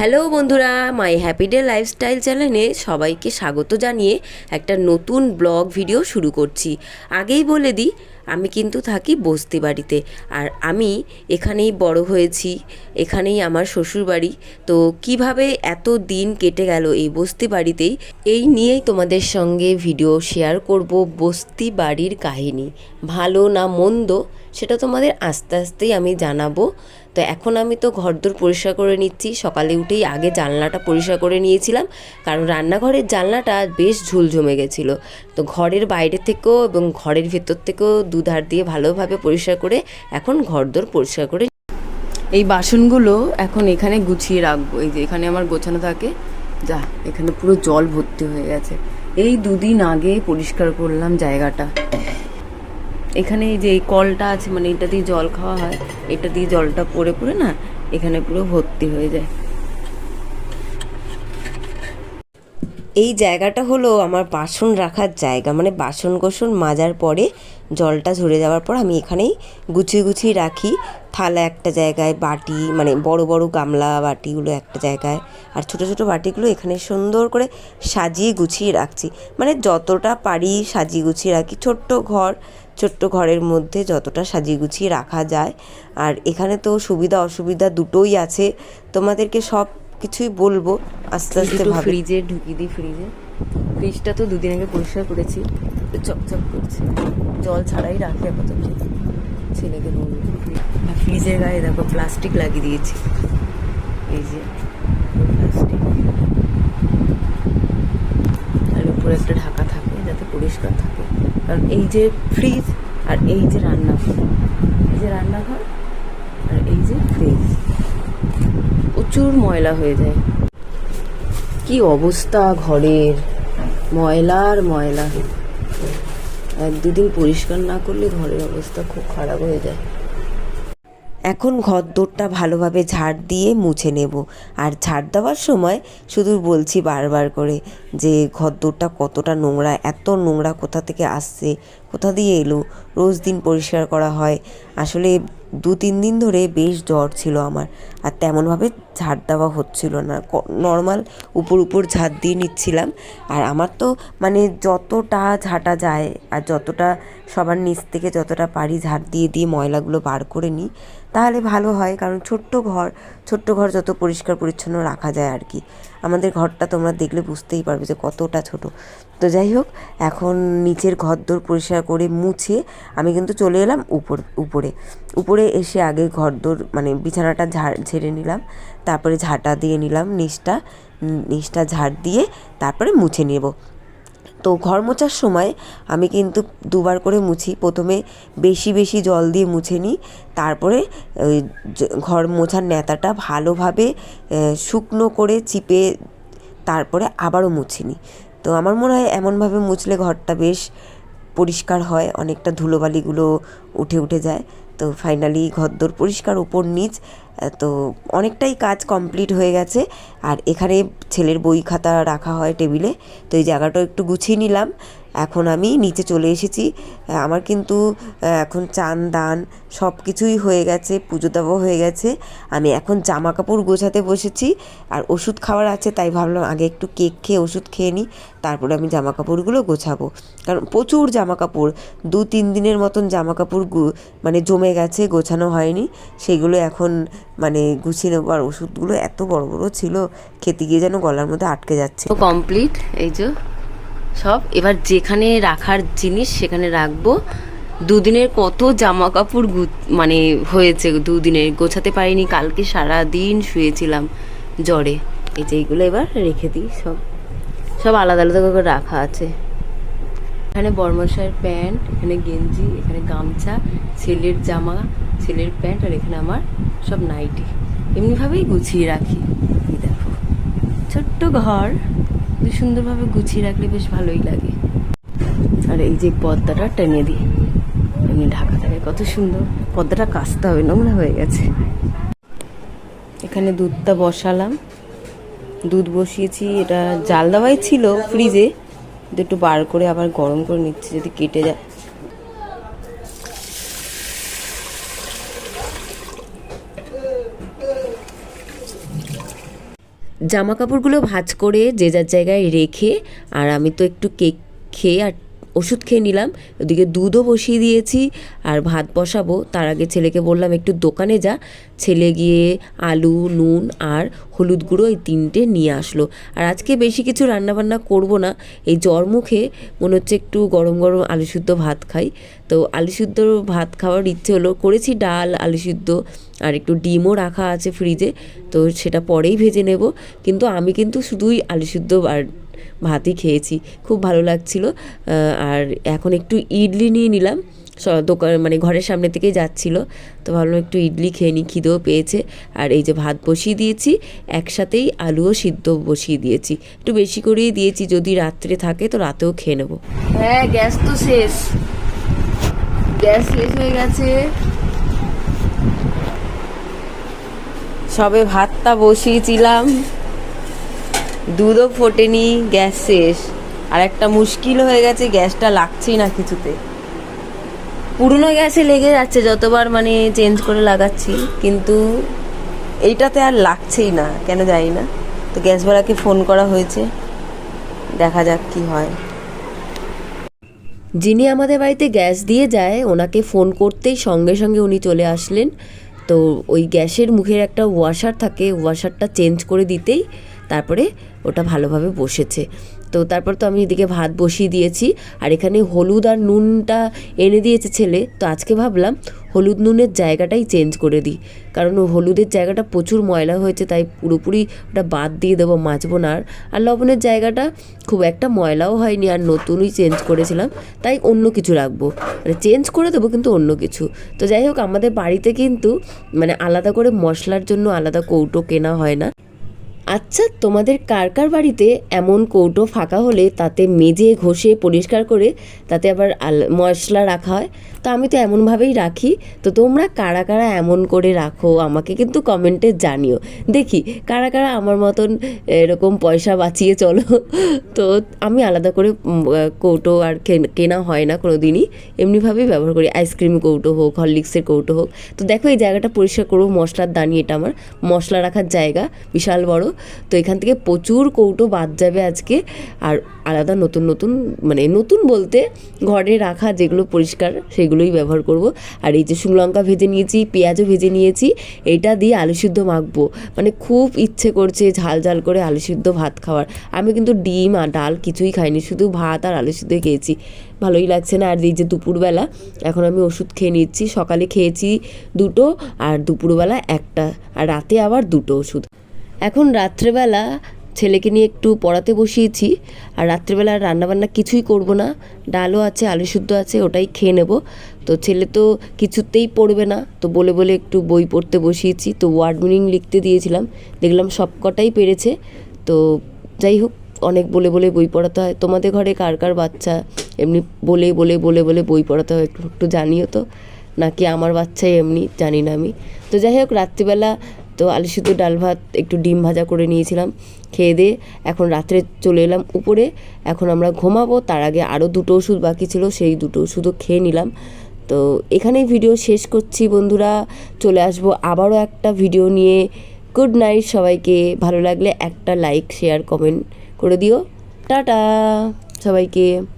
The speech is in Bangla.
হ্যালো বন্ধুরা, মাই হ্যাপি ডে লাইফস্টাইল চ্যানেলে সবাইকে স্বাগত জানিয়ে একটা নতুন ব্লগ ভিডিও শুরু করছি। আগেই বলে দিই, আমি কিন্তু থাকি বস্তি বাড়িতে আর আমি এখানেই বড় হয়েছি, এখানেই আমার শ্বশুর বাড়ি তো কীভাবে এত দিন কেটে গেল এই বস্তি বাড়িতেই, এই নিয়েই তোমাদের সঙ্গে ভিডিও শেয়ার করব বস্তি বাড়ির কাহিনী। ভালো না মন্দ, সেটা তোমাদের আস্তে আস্তেই আমি জানাব। তো এখন আমি তো ঘরদোর পরিষ্কার করে নিচ্ছি। সকালে উঠেই আগে জানলাটা পরিষ্কার করে নিয়েছিলাম, কারণ রান্নাঘরের জানলাটা বেশ ঝুল জমে গেছিল। তো ঘরের বাইরে থেকেও এবং ঘরের ভেতর থেকেও দুধার দিয়ে ভালোভাবে পরিষ্কার করে এখন ঘরদোর পরিষ্কার করে এই বাসনগুলো এখন এখানে গুছিয়ে রাখব। এই যে এখানে আমার গোছানো থাকে। যা, এখানে পুরো জল ভর্তি হয়ে গেছে। এই দুদিন আগে পরিষ্কার করলাম জায়গাটা। এখানে যে এই কলটা আছে মানে এটা দিয়ে জল খাওয়া হয়, এটা দিয়ে জলটা পরে পড়ে না, এখানে পুরো ভর্তি হয়ে যায়। এই জায়গাটা হলো আমার বাসন রাখার জায়গা। মানে বাসন কোসন মাজার পরে জলটা ঝরে যাওয়ার পর আমি এখানেই গুছিয়ে গুছিয়ে রাখি। থালা একটা জায়গায়, বাটি মানে বড় বড় গামলা বাটিগুলো একটা জায়গায়। আর ছোট ছোট বাটিগুলো এখানে সুন্দর করে সাজিয়ে গুছিয়ে রাখছি। মানে যতটা পারি সাজিয়ে গুছিয়ে রাখি। ছোট্ট ঘর, ছোট্ট ঘরের মধ্যে যতটা সাজিয়ে গুছিয়ে রাখা যায়। আর এখানে তো সুবিধা অসুবিধা দুটোই আছে। তোমাদেরকে সব কিছুই বলব আস্তে আস্তে ফ্রিজে ঢুকিয়ে দিই ফ্রিজে। ফ্রিজটা তো দুদিন আগে পরিষ্কার করেছি। তো চকচক করছে। জল ছাড়াই রাখি আপাতত। ছেলেকে বলব ফ্রিজের গায়ে দেখো প্লাস্টিক লাগিয়ে দিয়েছি। এই যে প্লাস্টিক। আর উপরে একটা ঢাকা থাকে যাতে পরিষ্কার থাকে। কারণ এই যে ফ্রিজ আর এই যে রান্নাঘর। এই যে রান্নাঘর আর এই যে ফ্রিজ। প্রচুর ময়লা হয়ে যায়। কি অবস্থা ঘরের? ময়লার ময়লা। এক দুদিন পরিষ্কার না করলে ঘরের অবস্থা খুব খারাপ হয়ে যায়। এখন ঘরদোরটা ভালোভাবে ঝাড় দিয়ে মুছে নেব। আর ঝাড় দেওয়ার সময় শুধু বলছি বারবার করে যে, ঘরদোরটা কতটা নোংরা, এত নোংরা কোথা থেকে আসছে, কোথা দিয়ে এলো? রোজ দিন পরিষ্কার করা হয়। আসলে দু তিন দিন ধরে বেশ জ্বর ছিল আমার। আর তেমনভাবে ঝাড় দেওয়া হচ্ছিল না। নর্মাল উপর উপর ঝাড় দিয়ে নিচ্ছিলাম। আর আমার তো মানে যতটা ঝাঁটা যায় আর যতটা সবার নিচ থেকে যতটা পারি ঝাড় দিয়ে দিয়ে ময়লাগুলো বার করে নিই তাহলে ভালো হয়, কারণ ছোট্ট ঘর ছোট্ট ঘর যত পরিষ্কার পরিচ্ছন্ন রাখা যায় আর কি। আমাদের ঘরটা তোমরা দেখলে বুঝতেই পারবে যে কতটা ছোট। তো যাই হোক, এখন নিচের ঘর দোর পরিষ্কার করে মুছে আমি কিন্তু চলে এলাম উপর, উপরে। উপরে এসে আগে ঘর দোর মানে বিছানাটা ঝাড়, ঝেড়ে নিলাম, তারপরে ঝাঁটা দিয়ে নিলাম, নিচটা নিচটা ঝাড় দিয়ে তারপরে মুছে নেব। তো ঘর মোছার সময় আমি কিন্তু দুবার করে মুছি। প্রথমে বেশি বেশি জল দিয়ে মুছে নিই। তারপরে ঘর মোছার নেতাটা ভালোভাবে শুকনো করে চিপে তারপরে আবারও মুছে নিই। তো আমার মনে হয় এমনভাবে মুছলে ঘরটা বেশ পরিষ্কার হয়, অনেকটা ধুলোবালিগুলো উঠে উঠে যায়। তো ফাইনালি ঘরদোর পরিষ্কার, ওপর নিচ তো অনেকটাই কাজ কমপ্লিট হয়ে গেছে। আর এখানে ছেলের বই খাতা রাখা হয় টেবিলে। তো এই জায়গাটাও একটু গুছিয়ে নিলাম। এখন আমি নিচে চলে এসেছি। আমার কিন্তু এখন চান, দান সব কিছুই হয়ে গেছে, পুজো দেওয়া হয়ে গেছে। আমি এখন জামা কাপড় গোছাতে বসেছি আর ওষুধ খাওয়ার আছে, তাই ভাবলাম আগে একটু কেক খেয়ে ওষুধ খেয়ে নিই, তারপরে আমি জামা কাপড়গুলো গোছাবো। কারণ প্রচুর জামা কাপড় দু, তিন দিনের মতন জামা কাপড় মানে জমে গেছে, গোছানো হয়নি। সেগুলো এখন মানে গুছিয়ে নেব। আর ওষুধগুলো এত বড় বড় ছিল, খেতে গিয়ে যেন গলার মধ্যে আটকে যাচ্ছে। কমপ্লিট, এই যে সব। এবার যেখানে রাখার জিনিস, সেখানে রাখব। দুদিনের কত জামা কাপড় মানে হয়েছে দুদিনের গোছাতে পারিনি। কালকে সারা দিন শুয়েছিলাম জ্বরে। এই যে এইগুলো এবার রেখে দিই সব। সব আলাদা আলাদা করে রাখা আছে। এখানে বর্মশায়ের প্যান্ট, এখানে গেঞ্জি, এখানে গামছা, ছেলের জামা, ছেলের প্যান্ট আর এখানে আমার সব নাইটি। এমনিভাবেই গুছিয়ে রাখি। দেখো। ছোট্ট ঘর। সুন্দরভাবে গুছিয়ে রাখলে বেশ ভালোই লাগে। আর এই যে পর্দাটা টেনে দিই। এমনি ঢাকা থাকে কত সুন্দর। পর্দাটা কাচতে হবে, নোংরা হয়ে গেছে। এখানে দুধটা বসালাম। দুধ বসিয়েছি, এটা জাল দেওয়াই ছিল ফ্রিজে। একটু বার করে আবার গরম করে নিচ্ছি, যদি কেটে যায়। জামা কাপড়গুলো ভাঁজ করে যে যার জায়গায় রেখে, আর আমি তো একটু কেক খেয়ে আর ওষুধ খেয়ে নিলাম। ওদিকে দুধও বসিয়ে দিয়েছি আর ভাত বসাবো। তার আগে ছেলেকে বললাম, একটু দোকানে যা। ছেলে গিয়ে আলু, নুন আর হলুদ গুঁড়ো এই তিনটে নিয়ে আসলো। আর আজকে বেশি কিছু রান্নাবান্না করব না। এই জ্বর মুখে মনে হচ্ছে একটু গরম গরম আলু সিদ্ধ ভাত খাই। তো আলু সিদ্ধ ভাত খাওয়ার ইচ্ছে হলো, করেছি ডাল, আলু সিদ্ধ। আর একটু ডিমও রাখা আছে ফ্রিজে তো সেটা পরেই ভেজে নেব। কিন্তু আমি কিন্তু শুধুই আলু সিদ্ধ আর ভাতই খেয়েছি, খুব ভালো লাগছিল। আর এখন একটু ইডলি নিয়ে নিলাম। দোকান মানে ঘরের সামনে থেকেই যাচ্ছিল, তো ভাবলাম একটু ইডলি খেয়ে নিই, খিদেও পেয়েছে। আর এই যে ভাত বসিয়ে দিয়েছি, একসাথেই আলুও সিদ্ধ বসিয়ে দিয়েছি। একটু বেশি করেই দিয়েছি, যদি রাত্রে থাকে তো রাতেও খেয়ে নেব। হ্যাঁ গ্যাস তো শেষ। গ্যাস শেষ হয়ে গেছে। সবে ভাতটা বসিয়েছিলাম। দুধও ফোটেনি, গ্যাস শেষ। আর একটা মুশকিল হয়ে গেছে, গ্যাসটা লাগছেই না কিছুতে। পুরনো গ্যাসে লেগে যাচ্ছে যতবার মানে চেঞ্জ করে লাগাচ্ছি, কিন্তু এইটাতে আর লাগছেই না, কেন জানি না। তো গ্যাসওয়ালাকে ফোন করা হয়েছে, দেখা যাক কি হয়। যিনি আমাদের বাড়িতে গ্যাস দিয়ে যায়, ওনাকে ফোন করতেই সঙ্গে সঙ্গে উনি চলে আসলেন। তো ওই গ্যাসের মুখের একটা ওয়াশার থাকে ওয়াশারটা চেঞ্জ করে দিতেই তারপরে ওটা ভালোভাবে বসেছে। তো তারপর তো আমি এদিকে ভাত বসিয়ে দিয়েছি। আর এখানে হলুদ আর নুনটা এনে দিয়েছে ছেলে। তো আজকে ভাবলাম হলুদ নুনের জায়গাটাই চেঞ্জ করে দিই। কারণ হলুদের জায়গাটা প্রচুর ময়লা হয়েছে, তাই পুরোপুরি ওটা বাদ দিয়ে দেবো মাজবো না। আর লবণের জায়গাটা খুব একটা ময়লাও হয়নি আর নতুনই চেঞ্জ করেছিলাম, তাই অন্য কিছু রাখব। মানে চেঞ্জ করে দেবো কিন্তু অন্য কিছু। তো যাই হোক, আমাদের বাড়িতে কিন্তু মানে আলাদা করে মশলার জন্য আলাদা কৌটো কেনা হয় না। আচ্ছা তোমাদের কার কার বাড়িতে এমন কৌটো ফাঁকা হলে তাতে মেজে ঘষে পরিষ্কার করে তাতে আবার মশলা রাখা হয়? তো আমি তো এমনভাবেই রাখি। তো তোমরা কারা কারা এমন করে রাখো, আমাকে কিন্তু কমেন্টে জানিও। দেখি, কারা কারা আমার মতন এরকম পয়সা বাঁচিয়ে চলো। তো আমি আলাদা করে কৌটো আর কেন- হয় না কোনো দিনই এমনিভাবেই ব্যবহার করি, আইসক্রিম কৌটো হোক, হরলিক্সের কৌটো হোক। তো দেখো, এই জায়গাটা পরিষ্কার করব, মশলার দানি এটা আমার। মশলা রাখার জায়গা, বিশাল বড়। তো এখান থেকে প্রচুর কৌটো বাদ যাবে আজকে। আর আলাদা নতুন নতুন মানে নতুন বলতে ঘরে রাখা যেগুলো পরিষ্কার সেগুলোই ব্যবহার করব। আর এই যে শুকনো লঙ্কা ভেজে নিয়েছি, পেঁয়াজও ভেজে নিয়েছি এইটা দিয়ে আলু সিদ্ধ মাখবো। মানে খুব ইচ্ছে করছে ঝাল ঝাল করে আলু সিদ্ধ ভাত খাওয়ার। আমি কিন্তু ডিম আর ডাল কিছুই খাইনি, শুধু ভাত আর আলু সিদ্ধ খেয়েছি। ভালোই লাগছে না। আর এই যে দুপুরবেলা, এখন আমি ওষুধ খেয়ে নিচ্ছি। সকালে খেয়েছি দুটো আর দুপুরবেলা একটা, আর রাতে আবার দুটো ওষুধ। এখন রাত্রেবেলা ছেলেকে নিয়ে একটু পড়াতে বসিয়েছি, আর রাত্রিবেলা রান্নাবান্না কিছুই করব না। ডালও আছে, আলু শুদ্ধ আছে, ওটাই খেয়ে নেব। তো ছেলে তো কিছুতেই পড়বে না, তো বলে বলে একটু বই পড়তে বসিয়েছি। তো ওয়ার্ড মিনিং লিখতে দিয়েছিলাম, দেখলাম সব কটাই পেরেছে। তো যাই হোক, অনেক বলে বলে বই পড়াতে হয়। তোমাদের ঘরে কার কার বাচ্চা? এমনি বলে বলে বলে বলে বই পড়াতে হয়, একটু একটু জানিও তো। নাকি আমার বাচ্চাই এমনি, জানি না আমি। তো যাই হোক, রাত্রিবেলা তো আলু সিদ্ধ ডাল ভাত, একটু ডিম ভাজা করে নিয়েছিলাম, খেয়ে দিয়ে এখন রাত্রে চলে এলাম উপরে। এখন আমরা ঘুমাবো, তার আগে আরও দুটো ওষুধ বাকি ছিল, সেই দুটো ওষুধও খেয়ে নিলাম। তো এখানেই ভিডিও শেষ করছি বন্ধুরা, চলে আসব আবারও একটা ভিডিও নিয়ে। গুড নাইট সবাইকে, ভালো লাগলে একটা লাইক শেয়ার কমেন্ট করে দিও। টাটা সবাইকে।